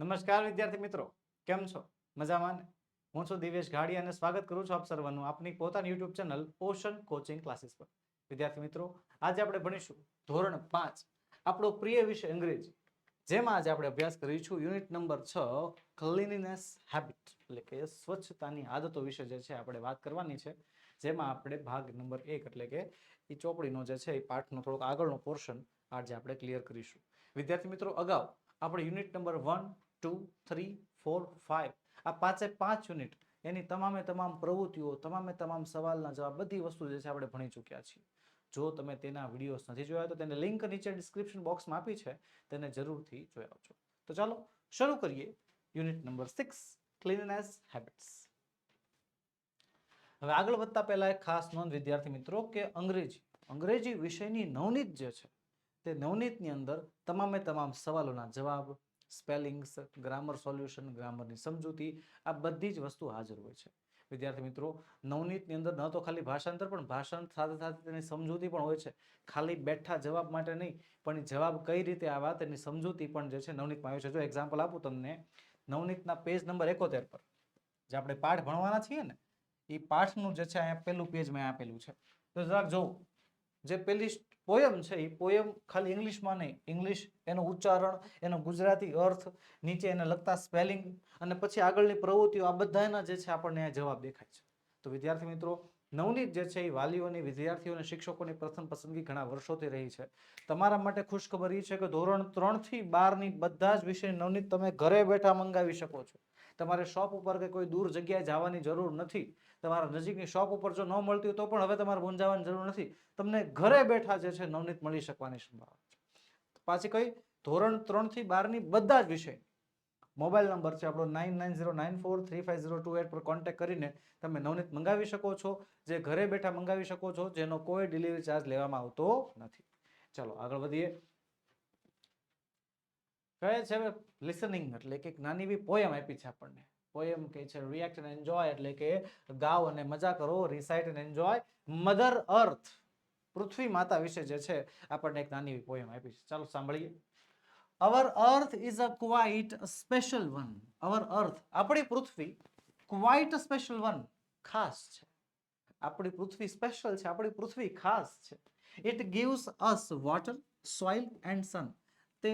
નમસ્કાર વિદ્યાર્થી મિત્રો, કેમ છો? મજામાં ને? હું છું દિવેશ ઘાડી અને સ્વાગત કરું છું આપ સર્વનું આપની પોતાની YouTube channel Ocean Coaching Classes પર. વિદ્યાર્થી મિત્રો, આજે આપણે ભણીશું ધોરણ પાંચ, આપણો પ્રિય વિષય અંગ્રેજી. જેમાં આજે આપણે અભ્યાસ કરીશું યુનિટ નંબર છ ક્લીનીનેસ હેબિટ એટલે કે સ્વચ્છતાની આદતો વિશે જે છે આપણે વાત કરવાની છે. જેમાં આપણે ભાગ નંબર એક, એટલે કે એ ચોપડીનો જે છે એ પાઠનો થોડોક આગળનો પોર્શન આજે આપણે ક્લિયર કરીશું. વિદ્યાર્થી મિત્રો, અગાઉ આપણે unit number one two three four five આ પાંચે પાંચ યુનિટ એની તમામે તમામ પ્રવૃત્તિઓ, તમામે તમામ સવાલના જવાબ, બધી વસ્તુ જે છે આપણે ભણી ચૂક્યા છીએ. જો તમે તેના વિડીયોઝ નથી જોયા તો તેને લિંક નીચે ડિસ્ક્રિપ્શન બોક્સમાં આપી છે, તેને જરૂરથી જોઈ આવજો. તો ચાલો, શરૂ કરીએ unit number six cleanness habits હવે આગળ વધતા પહેલા એક ખાસ નોંધ, વિદ્યાર્થી મિત્રો, કે અંગ્રેજી અંગ્રેજી વિષયની નવનીત જે છે, તે નવનીતની અંદર તમામે તમામ સવાલોના જવાબ સ્પેલિંગ્સ, ગ્રામર સોલ્યુશન, ગ્રામરની સમજૂતી, આ બધી જ વસ્તુ હાજર હોય છે. વિદ્યાર્થી મિત્રો, નવનીતની અંદર ન તો ખાલી ભાષાંતર પણ ભાષાંતર સાથે સાથે તેની સમજૂતી પણ હોય છે. ખાલી બેઠા જવાબ માટે નહીં, પણ જવાબ કઈ રીતે આવ્યા તેની સમજૂતી પણ જે છે, નવનીતમાં આવ્યું છે. જો એક્ઝામ્પલ આપું તમને, નવનીતના પેજ નંબર એકોતેર પર, જે આપણે પાઠ ભણવાના છીએ ને, એ પાઠનું જે છે, અહીંયા પહેલું પેજ મેં આપેલું છે. તો જરાક જોઉં જે પેલી પોયમ છે, એ પોયમ ખાલી ઇંગ્લિશમાં નહીં. ઇંગ્લિશ, એનું ઉચ્ચારણ, એનો ગુજરાતી અર્થ, નીચે એને લગતા સ્પેલિંગ અને પછી આગળની પ્રવૃત્તિઓ, આ બધાના જે છે આપણને જવાબ દેખાય છે. તો વિદ્યાર્થી મિત્રો, નવનીત જે છે એ વાલીઓની, વિદ્યાર્થીઓ અને શિક્ષકોની પ્રથમ પસંદગી ઘણા વર્ષોથી રહી છે. તમારા માટે ખુશખબર એ છે કે ધોરણ ત્રણથી બારની બધા જ વિષય નવનીત તમે ઘરે બેઠા મંગાવી શકો છો. તમારે શોપ ઉપર કે કોઈ દૂર જગ્યાએ જવાની જરૂર નથી. તમારા નજીકની શોપ ઉપર જો ન મળતી હોય તો પણ હવે તમારે મૂંઝાવાની જરૂર નથી. તમને ઘરે બેઠા જે છે નવનીત મળી શકવાની સંભાવના છે. પાછી કઈ, ધોરણ ત્રણથી બાર બધા જ વિષય. મોબાઈલ નંબર છે આપણો nine nine zero nine four three five zero two eight પર કોન્ટેક્ટ કરીને તમે નવનીત મંગાવી શકો છો, જે ઘરે બેઠા મંગાવી શકો છો, જેનો કોઈ ડિલિવરી ચાર્જ લેવામાં આવતો નથી. ચલો, આગળ વધીએ. કહે છે લિસનિંગ એટલે એક નાની એવી પોયમ આપી છે આપણને. પોયમ કે છે રિએક્ટ એન્ડ એન્જોય એટલે કે ગાઓ અને મજા કરો recite and enjoy mother earth પૃથ્વી માતા વિશે જે છે, આપણને એક નાની એવી પોયમ આપી છે. ચાલો સાંભળીએ. Our earth is a quite special one our earth આપણી પૃથ્વી ક્વાઇટ સ્પેશિયલ વન ખાસ છે. આપણી પૃથ્વી સ્પેશિયલ છે, આપણી પૃથ્વી ખાસ છે. It gives us water soil and sun તે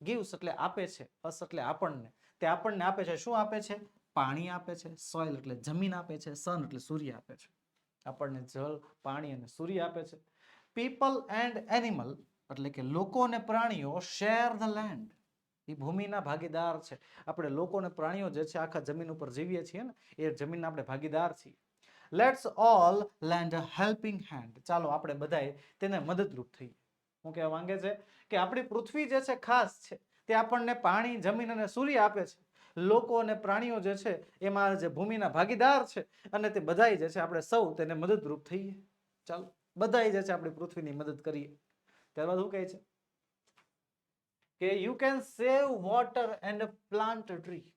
ગિવ્સ એટલે આપે છે અસ એટલે આપણને. તે આપણને આપે છે. શું આપે છે? પાણી આપે છે. સોઇલ એટલે જમીન આપે છે. સન એટલે સૂર્ય આપે છે. આપણને જળ, પાણી અને સૂર્ય આપે છે. પીપલ એન્ડ એનિમલ એટલે કે લોકો અને પ્રાણીઓ શેર ધ લેન્ડ. એ ભૂમિના ભાગીદાર છે. આપણે લોકો અને પ્રાણીઓ જે છે આખા જમીન ઉપર જીવીએ છીએ ને, એ જમીનના આપણે ભાગીદાર છીએ. Let's all lend helping hand ચાલો, આપણે બધાએ તેને મદદરૂપ થઈએ. હું કહેવા માંગે છે કે આપણી પૃથ્વી જે છે ખાસ છે. તે આપણને પાણી, જમીન અને સૂર્ય આપે છે. લોકો અને પ્રાણીઓ જે છે, એમાં જે ભૂમિના ભાગીદાર છે અને તે બધાય જે છે, આપણે સૌ તેને મદદરૂપ થઈએ. ચાલો, બધાય જે છે, આપણી પૃથ્વીની મદદ કરીએ. ત્યારબાદ શું કહે છે? કે you can save water and plant tree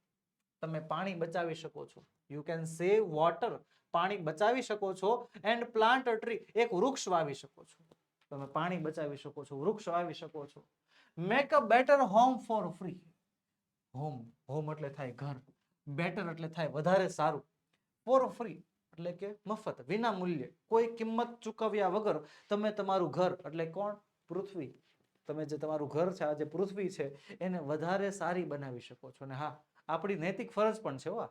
તમે પાણી બચાવી શકો છો. યુ કેન સેવ વોટર પાણી બચાવી શકો છો એન્ડ પ્લાન્ટ ટ્રી એક વૃક્ષ વાવી શકો છો. તમે પાણી બચાવી શકો છો, વૃક્ષ વાવી શકો છો. Make a better home for free home home એટલે થાય ઘર. બેટર એટલે થાય વધારે સારું. ફોર ફ્રી એટલે કે મફત વિના મૂલ્યે કોઈ કિંમત ચૂકવ્યા વગર તમે તમારું ઘર, એટલે કોણ? પૃથ્વી. તમે જે તમારું ઘર છે, આ જે પૃથ્વી છે, એને વધારે સારી બનાવી શકો છો. અને હા, આપણી નૈતિક ફરજ પણ છે વા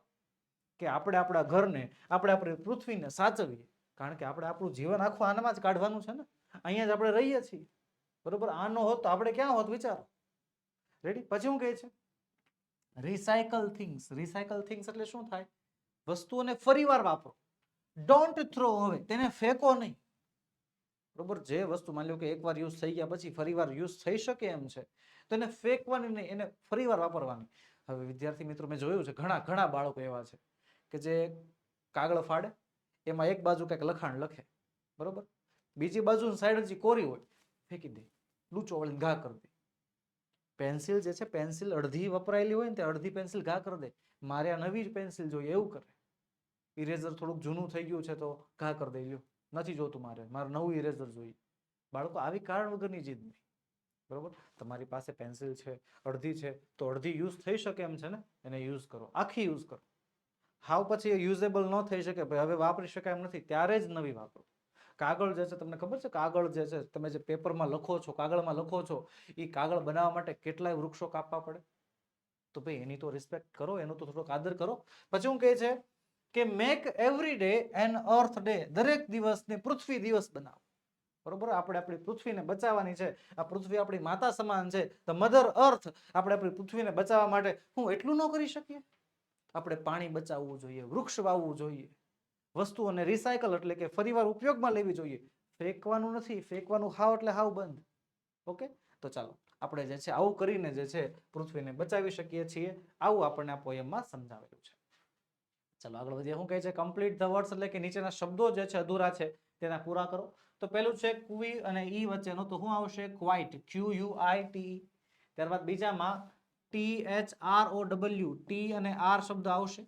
કે આપણે આપણા ઘરને, આપણે આપણી પૃથ્વીને સાચવીએ. કારણ કે આપણે આપણું જીવન આખું આનામાં જ કાઢવાનું છે ને. અહીંયા જ આપણે રહીએ છીએ. બરોબર? આ ન હોત તો આપણે ક્યાં હોત વિચારો? રેડી પછી હું કહે છે રિસાયકલ થિંગ્સ રિસાયકલ થિંગ્સ એટલે શું થાય? વસ્તુઓને ફરીવાર વાપરો. ડોન્ટ થ્રો હવે તેને ફેંકો નહીં. બરોબર? જે વસ્તુ માની લો કે એકવાર યુઝ થઈ ગયા પછી ફરીવાર યુઝ થઈ શકે એમ છે તો એને ફેંકવાની નહીં, એને ફરીવાર વાપરવાની. હવે વિદ્યાર્થી મિત્રો, મેં જોયું છે, ઘણા ઘણા બાળકો એવા છે કે જે કાગળ ફાડે, એમાં એક બાજુ કંઈક લખાણ લખે. બરોબર? બીજી બાજુ સાઈડ હજી કોરી હોય. ફેંકી દે લૂચો વળીને ઘા કરી દે. પેન્સિલ જે છે, પેન્સિલ અડધી વપરાયેલી હોય ને તે અડધી પેન્સિલ ઘા કરી દે. મારે આ નવી જ પેન્સિલ જોઈએ, એવું કરે. ઇરેઝર થોડુંક જૂનું થઈ ગયું છે તો ઘા કરી દઈ નથી જોતું મારે મારે નવું ઇરેઝર જોઈએ. બાળકો, આવી કારણ વગરની જીદ નહીં. બરોબર? તમારી પાસે પેન્સિલ છે, અડધી છે, તો અડધી યુઝ થઈ શકે એમ છે ને? એને યુઝ કરો, આખી યુઝ કરો. હાવ પછી યુઝેબલ ન થઈ શકે હવે વાપરી શકાય એમ નથી, ત્યારે જ નવી વાપરો. કાગળ જે છે તમને ખબર છે? કાગળ જે છે, તમે જે પેપરમાં લખો છો, કાગળમાં લખો છો એ કાગળ બનાવવા માટે કેટલાય વૃક્ષો કાપવા પડે? તો ભાઈ એની તો રિસ્પેક્ટ કરો, એનો તો થોડોક આદર કરો. પછી હું કહે છે કે make every day an earth day દરેક દિવસને પૃથ્વી દિવસ બનાવો. બરોબર? આપણે આપણી પૃથ્વીને બચાવવાની છે. આ પૃથ્વી આપણી માતા સમાન છે. ધ મધર અર્થ આપણે આપણી પૃથ્વીને બચાવવા માટે હું એટલું ન કરી શકીએ? આપણે પાણી બચાવવું જોઈએ, વૃક્ષ વાવવું જોઈએ. વસ્તુઓને રિસાયકલ એટલે કે ફરીવાર ઉપયોગમાં લેવી જોઈએ. ફેંકવાનું નથી, ફેંકવાનું હાવ એટલે હાવ બંધ. ઓકે તો ચાલો, આપણે જે છે આવું કરીને જે છે પૃથ્વીને બચાવી શકીએ છીએ. આવું આપણને આ પોયમમાં સમજાવેલું છે. ચાલો, આગળ વધીએ. શું કહે છે? કમ્પ્લીટ ધ વર્ડ્સ એટલે કે નીચેના શબ્દો જે છે અધૂરા છે, તેના પૂરા કરો. તો પહેલું છે કુવી અને ઈ વચ્ચેનો, તો શું આવશે? Quite Q U I T ત્યારબાદ બીજામાં T H R O W T અને આર શબ્દ આવશે.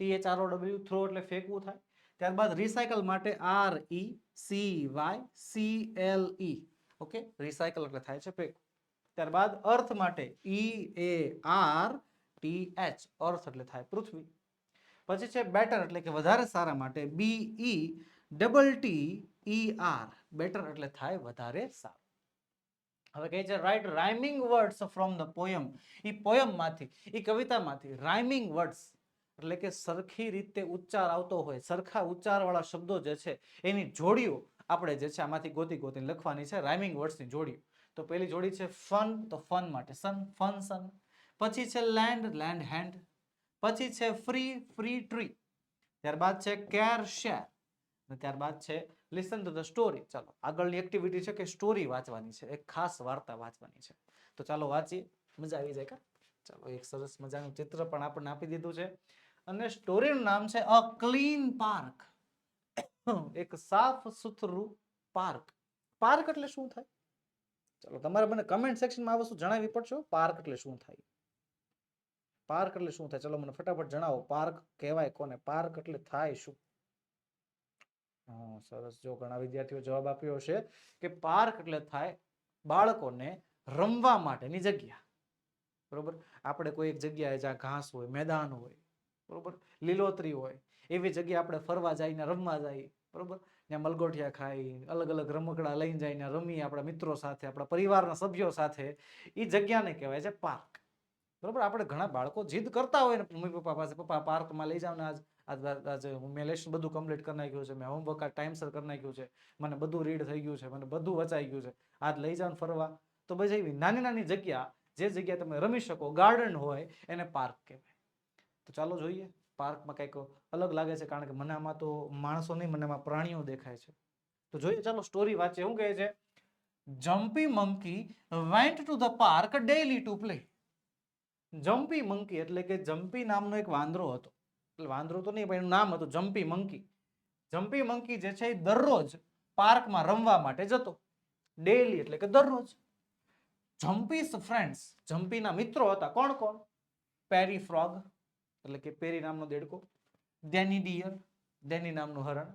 T H R O W throw એટલે ફેંકવું થાય. ત્યારબાદ રિસાયકલ માટે R E C Y C L E okay recycle એટલે થાય છે ફેંક ત્યારબાદ અર્થ માટે E A R T H earth એટલે થાય પૃથ્વી. પછી છે બેટર એટલે કે વધારે સારા માટે B E double T E R better એટલે થાય વધારે સારું. હવે કહે છે write rhyming words from the poem એ પોયમમાંથી એ કવિતામાંથી રાઇમિંગ વર્ડ્સ એટલે કે સરખી રીતે ઉચ્ચાર આવતો હોય, સરખા ઉચ્ચારવાળા શબ્દો જે છે, એની જોડીઓ આપણે જે છે આમાંથી ગોતી ગોતીને લખવાની છે રાઇમિંગ વર્ડ્સની જોડીઓ. તો પહેલી જોડી છે ફન તો ફન માટે સન ફન સન પછી છે લેન્ડ લેન્ડ હેન્ડ પછી છે ફ્રી ફ્રી ટ્રી ત્યારબાદ છે કેર શેર અને ત્યારબાદ છે લિસન ટુ ધ સ્ટોરી ચાલો, આગળની એક્ટિવિટી છે કે સ્ટોરી વાંચવાની છે, એક ખાસ વાર્તા વાંચવાની છે. તો ચાલો વાંચીએ. મજા આવી જાય કા? ચાલો, એક સરસ મજાનું ચિત્ર પણ આપણને આપી દીધું છે. અને સ્ટોરીનું નામ છે અ ક્લીન પાર્ક. એક સાફ સુથરું પાર્ક. પાર્ક એટલે શું થાય? ચાલો, તમારે મને કમેન્ટ સેક્શનમાં આ વસ્તુ જણાવવી પડશે પાર્ક એટલે શું થાય? પાર્ક એટલે શું થાય? ચલો, મને ફટાફટ જણાવો. પાર્ક કહેવાય કોને? પાર્ક એટલે થાય શું? હા, સરસ. જો ઘણા વિદ્યાર્થીઓ જવાબ આપ્યો છે કે પાર્ક એટલે થાય બાળકોને રમવા માટેની જગ્યા. બરોબર? આપણે કોઈ એક જગ્યાએ જ્યાં ઘાસ હોય, મેદાન હોય બરોબર? લીલોતરી હોય. એવી જગ્યાએ આપણે ફરવા જઈને, રમવા જઈએ. બરોબર? ત્યાં મલગોઠિયા ખાઈ અલગ અલગ રમકડા લઈને જઈને રમીએ આપણા મિત્રો સાથે, આપણા પરિવારના સભ્યો સાથે. એ જગ્યાને કહેવાય છે પાર્ક. બરોબર? આપણે ઘણા બાળકો જીદ કરતા હોય ને, મમ્મી પપ્પા પાસે, પપ્પા, પાર્કમાં લઈ જાવ ને આજ. આજ મેં લેશન બધું કમ્પ્લીટ કરી નાખ્યું છે. મેં હોમવર્ક આ ટાઈમસર કરી નાખ્યું છે. મને બધું રીડ થઈ ગયું છે. મને બધું વચાઈ ગયું છે. આજ લઈ જાવ ફરવા. તો પછી નાની નાની જગ્યા, જે જગ્યા તમે રમી શકો ગાર્ડન હોય, એને પાર્ક કહેવાય. તો ચાલો જોઈએ, પાર્કમાં કંઈક અલગ લાગે છે, કારણ કે મને આમાં તો માણસો નહીં મને આમાં પ્રાણીઓ દેખાય છે. તો જોઈએ, ચાલો સ્ટોરી વાંચે શું કહે છે? Jumpy monkey went to the park daily to play Jumpy monkey એટલે કે જમ્પી નામનો એક વાંદરો હતો. એટલે વાંદરો તો નહીં, પણ એનું નામ હતું જમ્પી મંકી. જમ્પી મંકી જે છે એ દરરોજ પાર્કમાં રમવા માટે જતો. ડેઈલી એટલે કે દરરોજ. જમ્પીસ ફ્રેન્ડ્સ જમ્પીના મિત્રો હતા કોણ કોણ? પેરી ફ્રોગ એટલે કે પેરી નામનો દેડકો, ડેની ડિયર, ડેની નામનું હરણ.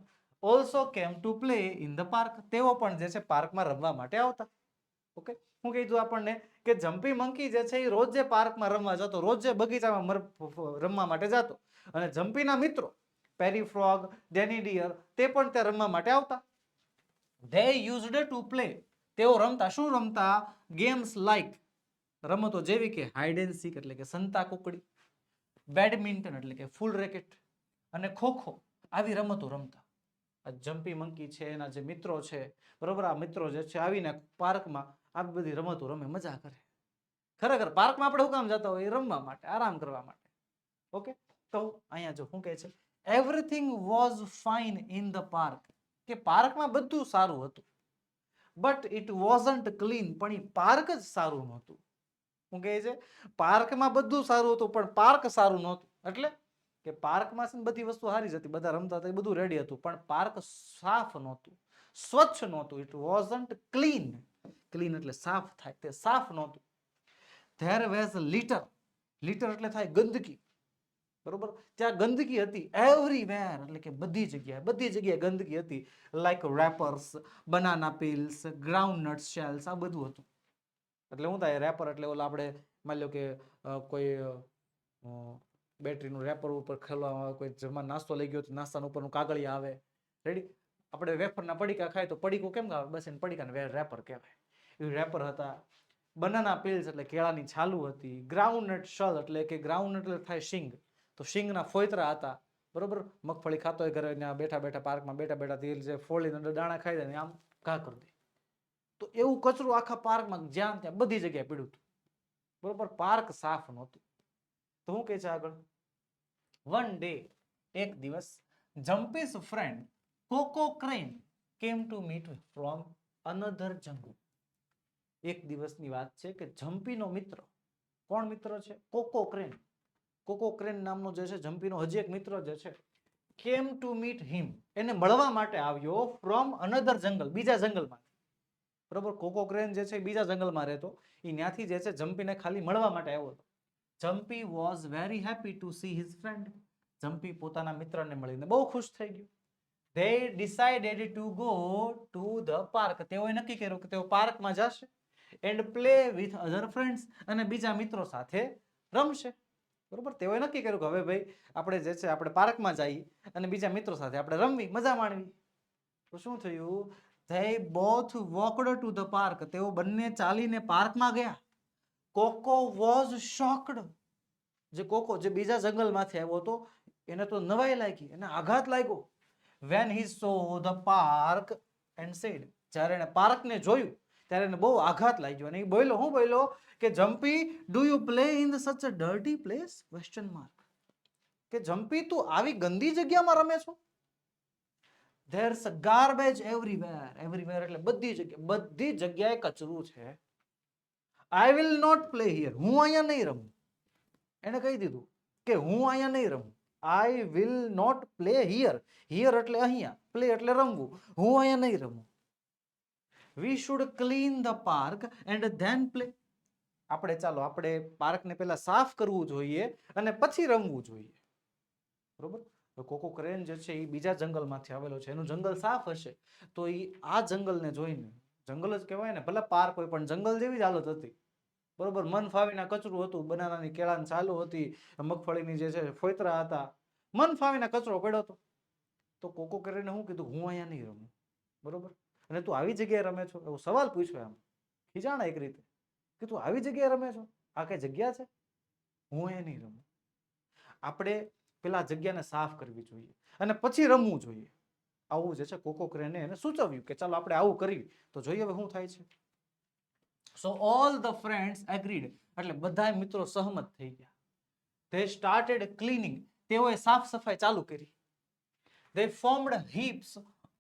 Also came to play in the park તેઓ પણ જે છે પાર્કમાં રમવા માટે આવતા. ઓકે હું કહી દઉં આપણને કે જમ્પી મંકી જે છે એ રોજ જે પાર્કમાં રમવા જતો, રોજ જે બગીચામાં રમવા માટે જતો. અને જમ્પીના મિત્રો, પેરી ફ્રોગ, ડેની ડિયર, તે પણ ત્યાં રમવા માટે આવતા. ધે યુઝડ ટુ પ્લે તેઓ રમતા. શું રમતા? ગેમ્સ લાઈક રમતો જેવી કે હાઈડ એન્ડ સીક એટલે કે સંતા કુકડી. બેડમિન્ટન એટલે કે ફૂલ રેકેટ અને ખોખો આવી રમતો રમતા. આ જમ્પી મંકી છે, એના જે મિત્રો છે, બરોબર? આ મિત્રો જે છે, આવીને પાર્કમાં આવી બધી રમતો રમે, મજા કરે. ખરેખર પાર્કમાં આપણે શું કામ જતા હોય? રમવા માટે, આરામ કરવા માટે. ઓકે? તો અહીંયા જો શું કહે છે? Everything was fine in the park કે પાર્કમાં બધું સારું હતું. બટ ઇટ વોઝન્ટ ક્લીન પણ એ પાર્ક જ સારું નહોતું. શું કહે છે? પાર્કમાં બધું સારું હતું, પણ પાર્ક સારું નહોતું. એટલે કે પાર્કમાં છે બધી વસ્તુ સારી જ હતી, બધા રમતા હતા, એ બધું રેડી હતું, પણ પાર્ક સાફ નહોતું, સ્વચ્છ નહોતું ઇટ વોઝન્ટ ક્લીન ક્લીન એટલે સાફ થાય, તે સાફ નહોતું. ધેર વેઝ લીટર લીટર એટલે થાય ગંદકી. બરોબર? ત્યાં ગંદકી હતી એવરીવેર એટલે કે બધી જગ્યાએ બધી જગ્યાએ ગંદકી હતી. Like wrappers banana peels groundnut shells આ બધું હતું. એટલે શું થાય રેપર એટલે ઓલા આપણે માની લો કે કોઈ બેટરીનું રેપર ઉપર ખેલવામાં આવે, કોઈ જમવા નાસ્તો લઈ ગયો તો નાસ્તાનું ઉપરનું કાગળિયા આવે. રેડી આપણે વેફરના પડીકા ખાય તો પડીકો કેમ ખાવે બસ એને પડીકાને રેપર કહેવાય. એ રેપર હતા. બનાના પીલ્સ એટલે કેળાની છાલુ હતી. ગ્રાઉન્ડનટ શલ એટલે કે ગ્રાઉન્ડનટ એટલે થાય શિંગ. તો શિંગના ફોયતરા હતા. બરોબર? મગફળી ખાતો હોય ઘરે બેઠા બેઠા પાર્કમાં બેઠા બેઠા તેલ જે અંદર દાણા ખાઈ દે આમ ઘા કરી દે. તો એવું કચરું આખા પાર્કમાં જ્યાં ત્યાં બધી જગ્યાએ પીડ્યું હતું. બરોબર, પાર્ક સાફ નહોતું. તો હું કહે છે આગળ? વન ડે એક દિવસ Jumpy's friend Coco crane came to meet from another jungle એક દિવસની વાત છે કે જમ્પીનો મિત્ર, કોણ મિત્ર છે? કોકો ક્રેન કોકો ક્રેન નામનો જે છે જમ્પીનો હજી એક મિત્ર જે છે કેમ ટુ મીટ હિમ એને મળવા માટે આવ્યો ફ્રોમ અનધર જંગલ બીજા જંગલમાં બરોબર? કોકો ક્રેન જે છે બીજા જંગલમાં રહેતો. એ ત્યાંથી જે છે જમ્પીને ખાલી મળવા માટે આવ્યો હતો. Jumpy was very happy to see his friend Jumpy પોતાના મિત્રને મળીને બહુ ખુશ થઈ ગયો. They decided to go to the park તેઓએ નક્કી કર્યું કે તેઓ પાર્કમાં જશે and play with other friends અને બીજા મિત્રો સાથે રમશે. બરોબર? તેઓએ નક્કી કર્યું કે હવે ભાઈ, આપણે જે છે, આપણે પાર્કમાં જઈએ અને બીજા મિત્રો સાથે આપણે રમવી, મજા માણવી. તો શું થયું? They both walked to the park. તેઓ બંને ચાલીને પાર્કમાં ગયા. કોકો વોઝ શોકડ જે કોકો, જે બીજા જંગલમાંથી આવ્યો હતો. એને તો નવાઈ લાગી, એને આઘાત લાગ્યો. When he saw the park and said જ્યારે એને પાર્કને જોયું, ત્યારે એને બહુ આઘાત લાગ્યો. અને એ બોલ્યો, હું બોલ્યો કે Jumpy do you play in such a dirty place question mark કે જમ્પી તું આવી ગંદી જગ્યામાં રમે છો? ધેર્સ ગાર્બેજ એવરીવેર એવરીવેર એટલે બધી જગ્યાએ બધી જગ્યાએ કચરું છે. I will not play here હું અહીંયા નહીં રમું. એને કહી દીધું કે હું અહીંયા નહીં રમું. I will not play here here એટલે અહીંયા. પ્લે એટલે રમવું. હું અહીંયા નહીં રમું. We should clean the park and then play આપણે ચાલો, આપણે પાર્કને પહેલા સાફ કરવું જોઈએ અને પછી રમવું જોઈએ. બરોબર? તો કોકો ક્રેન જે છે એ બીજા જંગલમાંથી આવેલો છે. એનું જંગલ સાફ હશે તો એ આ જંગલને જોઈને, જંગલ જ કહેવાય ને, ભલે પાર્ક હોય પણ જંગલ જેવી જ હાલત હતી. બરોબર, મન ફાવીના કચરું હતું, બનાનાની કેળાની ચાલુ હતી, મગફળીની જે છે ફોયતરા હતા. મન ફાવીના કચરો પડ્યો હતો. તો કોકો કરીને શું કીધું? હું અહીંયા નહીં રમું. બરોબર? અને તું આવી જગ્યાએ રમે છો? એવો સવાલ પૂછ્યો એમ. ખીજાણા એક રીતે. કે તું આવી જગ્યાએ રમે છો? આ કઈ જગ્યા છે? હું અહીંયા નહીં રમું. આપણે પેલા જગ્યાને સાફ કરવી જોઈએ અને પછી રમવું જોઈએ. આવું જે છે કોકો ક્રેને એને સૂચવ્યું કે ચાલો આપણે આવું કરવી તો જોઈએ હવે શું થાય છે. So all the friends agreed એટલે બધા મિત્રો સહમત થઈ ગયા. ધે સ્ટાર્ટેડ ક્લીનિંગ તેઓએ સાફ સફાઈ ચાલુ કરી. They formed heaps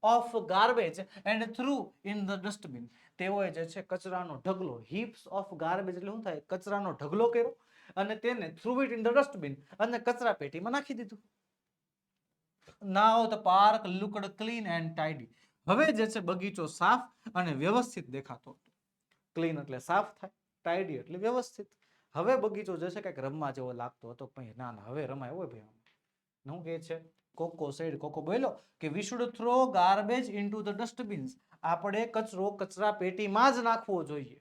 of garbage and threw in the dustbin તેઓએ જે છે કચરાનો ઢગલો હિપ્સ ઓફ ગાર્બેજ એટલે શું થાય? કચરાનો ઢગલો કર્યો. અને તેને threw it in the dustbin અને કચરા પેટીમાં નાખી દીધું. Now the park looked clean and tidy હવે જે છે બગીચો સાફ અને વ્યવસ્થિત દેખાતો હતો. ક્લીન એટલે સાફ થાય ટાઈડી એટલે વ્યવસ્થિત. હવે બગીચો જે છે કંઈક રમવા જેવો લાગતો હતો ભાઈ, ના ના, હવે રમાય હોય ભાઈ હું કહે છે, કોકો સેડ કોકો બોલ્યો કે we should throw garbage into the dustbins આપણે કચરો કચરા પેટીમાં જ નાખવો જોઈએ.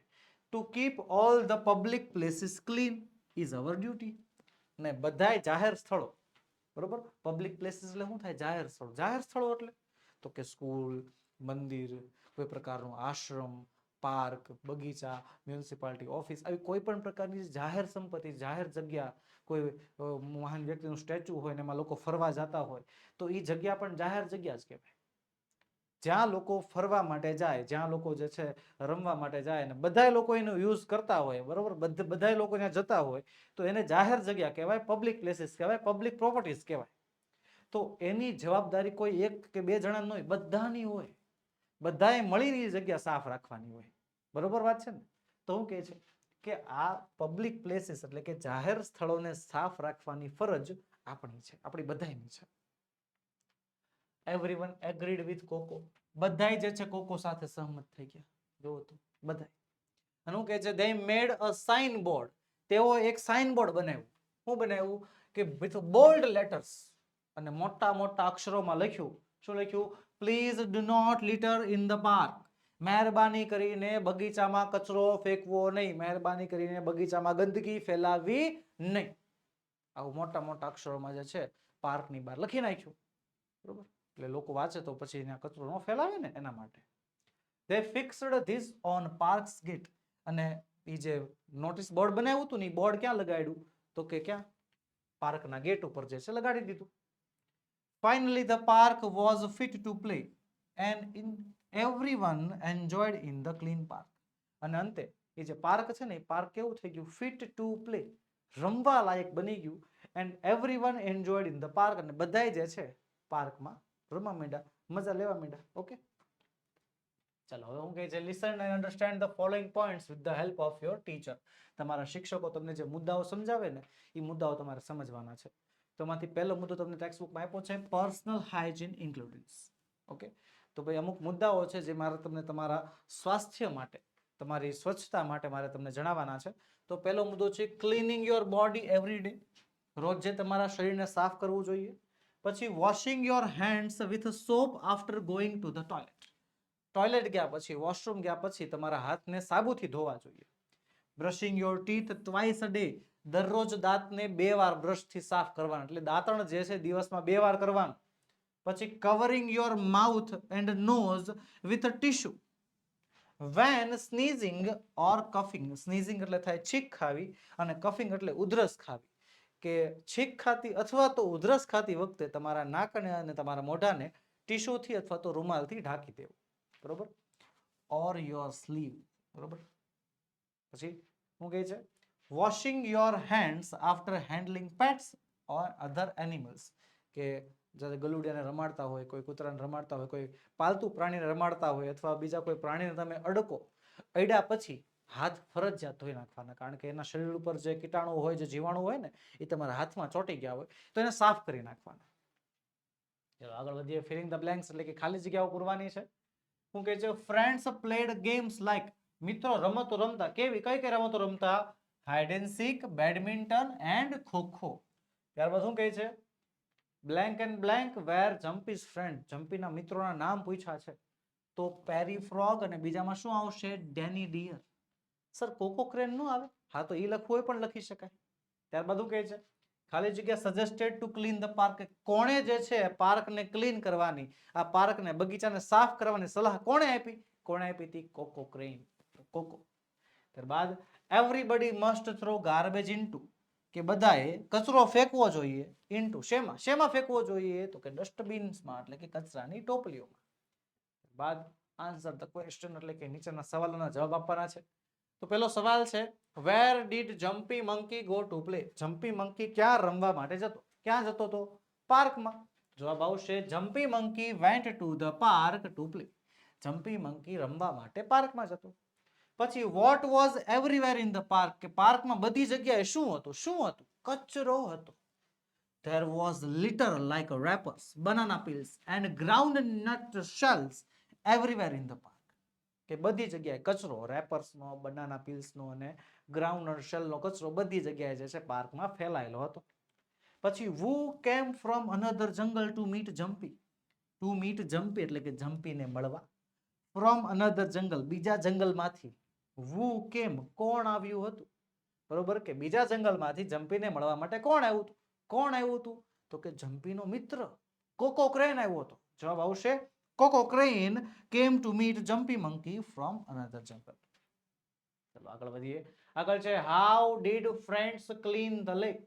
To keep all the public places clean is our duty ને બધાય જાહેર સ્થળો, બરોબર? પબ્લિક પ્લેસીસ એટલે શું થાય? જાહેર સ્થળો. જાહેર સ્થળો એટલે? તો કે સ્કૂલ મંદિર, કોઈ પ્રકારનો આશ્રમ પાર્ક બગીચા મ્યુનિસિપાલિટી ઓફિસ આવી કોઈ પણ પ્રકારની જાહેર સંપત્તિ, જાહેર જગ્યા, કોઈ મહાન વ્યક્તિનું સ્ટેચ્યુ હોય ને એમાં લોકો ફરવા જતા હોય, તો એ જગ્યા પણ જાહેર જગ્યા જ કહેવાય. જ્યાં લોકો ફરવા માટે જાય, જ્યાં લોકો જે છે રમવા માટે જાય ને બધાય લોકો એનો યુઝ કરતા હોય, બરોબર? બધા લોકો ત્યાં જતા હોય, તો એને જાહેર જગ્યા કહેવાય પબ્લિક પ્લેસીસ કહેવાય પબ્લિક પ્રોપર્ટીઝ કહેવાય. તો એની જવાબદારી કોઈ એક કે બે જણા હોય બધાની હોય. બધાએ મળીને એ જગ્યા સાફ રાખવાની હોય. બરોબર વાત છે ને? તો હું કહે છે કે આ પબ્લિક પ્લેસીસ એટલે કે જાહેર સ્થળોને સાફ રાખવાની ફરજ આપણી છે, આપણી બધાની છે. એવરીવન એગ્રીડ વિથ કોકો બધાય જે છે કોકો સાથે સહમત થઈ ગયા. જોવો તો, બધાય. અને હું કહે છે દે મેડ અ સાઇન બોર્ડ તેઓ એક સાઇન બોર્ડ બનાવ્યું. શું બનાવ્યું કે વિથ બોલ્ડ લેટર્સ અને મોટા મોટા અક્ષરોમાં લખ્યું. શું લખ્યું? Please do not litter in the park મહેરબાની કરીને બગીચામાં કચરો ફેંકવો નહીં. મહેરબાની કરીને બગીચામાં ગંદકી ફેલાવવી નહીં. આવું મોટા મોટા અક્ષરોમાં જે છે પાર્કની બહાર લખી નાખ્યું. બરોબર? એટલે લોકો વાંચે તો પછી ત્યાં કચરો ન ફેલાવે ને એના માટે. They fixed this on park's gate અને એ જે નોટિસ બોર્ડ બનાવ્યું હતું ને એ બોર્ડ ક્યાં લગાડ્યું? તો કે ક્યાં? પાર્કના ગેટ ઉપર જે છે લગાડી દીધું. Finally the park was fit to play and in everyone enjoyed in the clean park અને અંતે એ જે પાર્ક છે ને એ પાર્ક કેવું થઈ ગયું? ફિટ ટુ પ્લે રમવા લાયક બની ગયું. And everyone enjoyed in the park અને બધાય જે છે પાર્કમાં રમવા માંડ્યા, મજા લેવા માંડ્યા ઓકે ચાલો, હવે હું કહે છે listen and understand the following points with the help of your teacher તમારા શિક્ષકો તમને જે મુદ્દાઓ સમજાવે ને એ મુદ્દાઓ તમારે સમજવાના છે. તો એમાંથી પહેલો મુદ્દો તમને ટેક્સ્ટ બુકમાં આપ્યો છે પર્સનલ હાઇજીન ઇન્ક્લુડિંગ્સ ઓકે તો ભાઈ, અમુક મુદ્દાઓ છે જે મારે તમને તમારા સ્વાસ્થ્ય માટે, તમારી સ્વચ્છતા માટે મારે તમને જણાવવાના છે. તો પહેલો મુદ્દો છે cleaning your body every day રોજ જે તમારા શરીરને સાફ કરવું જોઈએ. પછી washing your hands with soap after going to the toilet toilet ગયા પછી વોશરૂમ ગયા પછી તમારા હાથને સાબુથી ધોવા જોઈએ. Brushing your teeth twice a day દરરોજ દાંતને બે વાર બ્રશથી સાફ કરવાના. એટલે દાંતણ જે છે દિવસમાં બે વાર કરવાનું. પછી covering your mouth and nose with tissue when sneezing or coughing sneezing એટલે થાય છીક ખાવી અને કફિંગ એટલે ઉધરસ ખાવી. કે છીક ખાતી અથવા તો ઉધરસ ખાતી વખતે તમારા નાકને અને તમારા મોઢાને ટીશ્યુથી અથવા તો રૂમાલથી ઢાંકી દેવું. બરોબર? ઓર યોર સ્લીવ બરોબર? પછી શું કહે છે? Washing your hands after handling pets or other animals કે જ્યારે ગલુડિયાને રમાડતા હોય, કોઈ કૂતરાને રમાડતા હોય, કોઈ પાલતુ પ્રાણીને રમાડતા હોય અથવા બીજા કોઈ પ્રાણીને તમે અડકો, અડ્યા પછી હાથ ફરજિયાત ધોઈ નાખવાના. કારણ કે એના શરીર ઉપર જે કીટાણુ હોય, જે જીવાણુ હોય ને, એ તમારા હાથમાં ચોંટી ગયા હોય, તો એને સાફ કરી નાખવાના. આગળ વધીએ. ફિલિંગ ધ બ્લેન્ક્સ એટલે કે ખાલી જગ્યાઓ પૂરવાની છે. શું કહે છે? ફ્રેન્ડ્સ પ્લેડ ગેમ્સ લાઈક મિત્રો રમતો રમતા, કેવી, કઈ કઈ રમતો રમતા? Hide and seek badminton and kho kho ત્યારબાદ શું કહે છે? Blank and blank were Jumpy's friend જમ્પીના મિત્રોના નામ પૂછ્યા છે. તો પેરી ફ્રોગ અને બીજામાં શું આવશે? Danny deer sir, Coco crane નો આવે. હા, તો એ લખવું હોય પણ લખી શકાય. ત્યારબાદ શું કહે છે, ખાલી જગ્યા suggested to clean the park કોણે જે છે પાર્કને ક્લીન કરવાની, આ પાર્કને બગીચાને સાફ કરવાની સલાહ કોણે આપી? કોણે આપી હતી? Coco crane. કોકો. ત્યારબાદ everybody must throw garbage into કે બધાએ કચરો ફેંકવો જોઈએ ઇન્ટુ શેમાં? શેમાં ફેંકવો જોઈએ? તો કે ડસ્ટબિન્સમાં એટલે કે કચરાની ટોપલીઓમાં. બાદ આન્સર ધ ક્વેશ્ચન એટલે કે નીચેના સવાલોના જવાબ આપવાના છે. તો પેલો સવાલ છે where did Jumpy monkey go to play Jumpy monkey ક્યાં રમવા માટે જતો? ક્યાં જતો તો? પાર્કમાં. જવાબ આવશે Jumpy monkey went to the park to play Jumpy monkey રમવા માટે પાર્કમાં જતો. પછી what was everywhere in the park કે પાર્કમાં બધી જગ્યાએ શું હતું? શું હતું? કચરો હતો. There was litter like wrappers banana peels and groundnut shells everywhere in the park. કે બધી જગ્યાએ કચરો રેપર્સનો બનાના પીલ્સનો અને ગ્રાઉન્ડ શેલનો કચરો બધી જગ્યાએ જે છે પાર્કમાં ફેલાયેલો હતો. પછી who came from another jungle to meet Jumpy to meet Jumpy એટલે કે જમ્પીને મળવા. ફ્રોમ અનધર જંગલ બીજા જંગલમાંથી. વુ કેમ? કોણ આવ્યું હતું? બરોબર કે બીજા જંગલમાંથી જમ્પીને મળવા માટે કોણ આવ્યું હતું? કોણ આવ્યું હતું? તો કે જમ્પીનો મિત્ર. કોકો ક્રેન આવ્યો હતો. જવાબ આવશે Coco crane came to meet Jumpy monkey from another jungle? ચલો આગળ વધીએ. આગળ છે, how did friends clean the lake?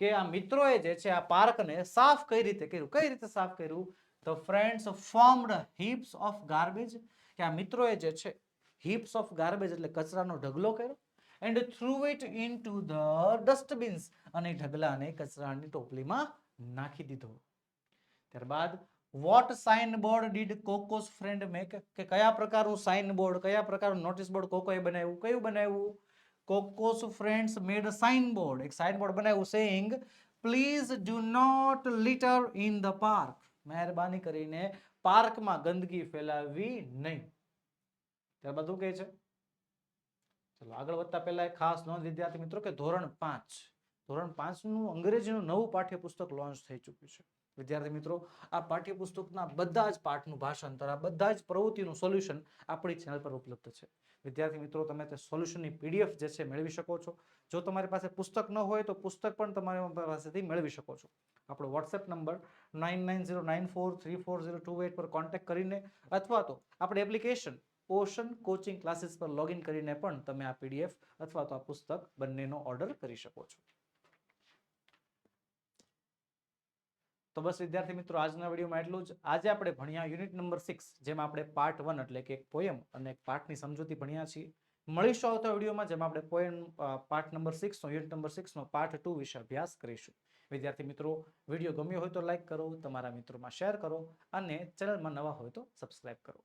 કે આ મિત્રોએ જે છે, આ પાર્કને સાફ કઈ રીતે કર્યું? કઈ રીતે સાફ કર્યું? The friends formed heaps of garbage. કે આ મિત્રોએ જે છે, હિપ્સ ઓફ ગાર્બેજ એટલે કચરાનો ઢગલો કર્યો and threw it into the dustbins અને ઢગલાને કચરાની ટોપલીમાં નાખી દીધો. ત્યારબાદ what sign board did Coco's friend make કે કયા પ્રકારનું સાઇન બોર્ડ કયા પ્રકારનું નોટિસ બોર્ડ કોકોએ બનાવ્યું? કયું બનાવ્યું? Coco's friends made sign board એક સાઇન બોર્ડ બનાવ્યું saying please do not litter in the park મહેરબાની કરીને પાર્કમાં ગંદકી ફેલાવવી નહીં. ત્યારબાદ શું કહે છે? ચલો, આગળ વધતા પહેલા ખાસ નોંધ વિદ્યાર્થી મિત્રો કે ધોરણ પાંચ. ધોરણ પાંચનું અંગ્રેજીનું નવું પાઠ્યપુસ્તક લોન્ચ થઈ ચૂક્યું છે. વિદ્યાર્થી મિત્રો, આ પાઠ્યપુસ્તકના બધા જ પાઠનું ભાષાંતર, આ બધા જ પ્રવૃત્તિનું સોલ્યુશન આપણી ચેનલ પર ઉપલબ્ધ છે. વિદ્યાર્થી મિત્રો, તમે તે સોલ્યુશનની પીડીએફ જે છે મેળવી શકો છો. જો તમારી પાસે પુસ્તક ન હોય તો પુસ્તક પણ તમારી પાસેથી મેળવી શકો છો. આપણો WhatsApp number nine nine zero nine four three four zero two eight પર કોન્ટેક્ટ કરીને અથવા તો આપણે એપ્લિકેશન ઓશન કોચિંગ ક્લાસીસ પર લોગિન કરીને પણ તમે આ પીડીએફ અથવા તો આ પુસ્તક બંનેનો ઓર્ડર કરી શકો છો. તો બસ વિદ્યાર્થી મિત્રો, આજના વિડીયોમાં એટલું જ. આજે આપણે ભણ્યા યુનિટ નંબર સિક્સ જેમાં આપણે પાર્ટ વન એટલે કે એક પોયમ અને એક પાઠની સમજૂતી ભણ્યા છીએ. મળીશું આવતા વિડીયોમાં, જેમાં આપણે પોયમ પાર્ટ નંબર સિક્સનો યુનિટ નંબર સિક્સનો પાર્ટ ટુ વિશે અભ્યાસ કરીશું. વિદ્યાર્થી મિત્રો, વીડિયો ગમ્યો હોય તો લાઈક કરો, તમારા મિત્રોમાં શેર કરો અને ચેનલમાં નવા હોય તો સબસ્ક્રાઇબ કરો.